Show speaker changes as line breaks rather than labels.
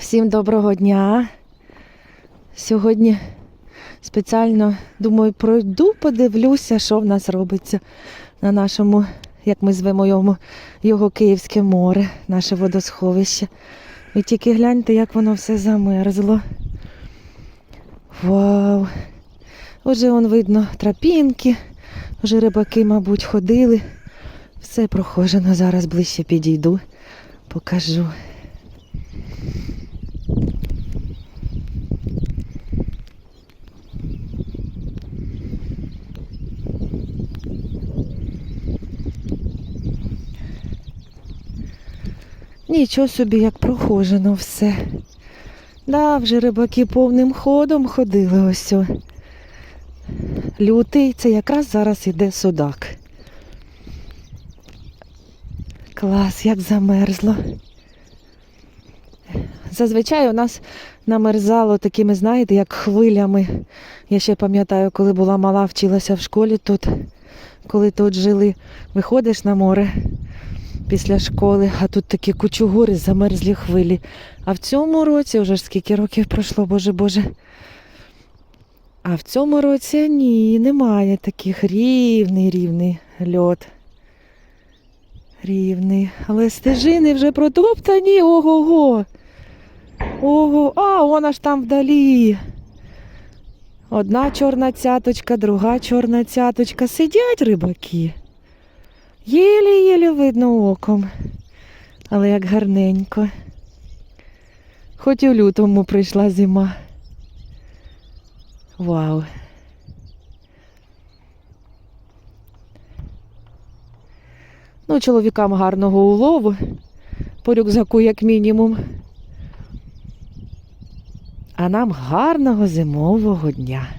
Всім доброго дня. Сьогодні спеціально думаю, пройду, подивлюся, що в нас робиться на нашому, як ми звемо його, його Київське море, наше водосховище. Ви тільки гляньте, як воно все замерзло. Вау! Уже вон видно тропінки, вже рибаки, мабуть, ходили. Все прохожено. Зараз ближче підійду, покажу. Нічого собі, як прохожено все. Да, вже рибаки повним ходом ходили ось. о. Лютий, це якраз зараз іде судак. Клас, як замерзло. Зазвичай у нас намерзало такими, знаєте, як хвилями. Я ще пам'ятаю, коли була мала, вчилася в школі тут, коли тут жили. Виходиш на море після школи, а тут такі кучугури, замерзлі хвилі. А в цьому році, вже ж скільки років пройшло, боже Боже. А в цьому році ні, немає таких рівний, рівний льот. Рівний. Але стежини вже протоптані, ого-го. Ого, а вона ж там вдалі. Одна чорна цяточка, друга чорна цяточка. Сидять рибаки. Єлі-єлі видно оком. Але як гарненько. Хоч і в лютому прийшла зима. Вау. Ну, чоловікам гарного улову. По рюкзаку, як мінімум. А нам гарного зимового дня.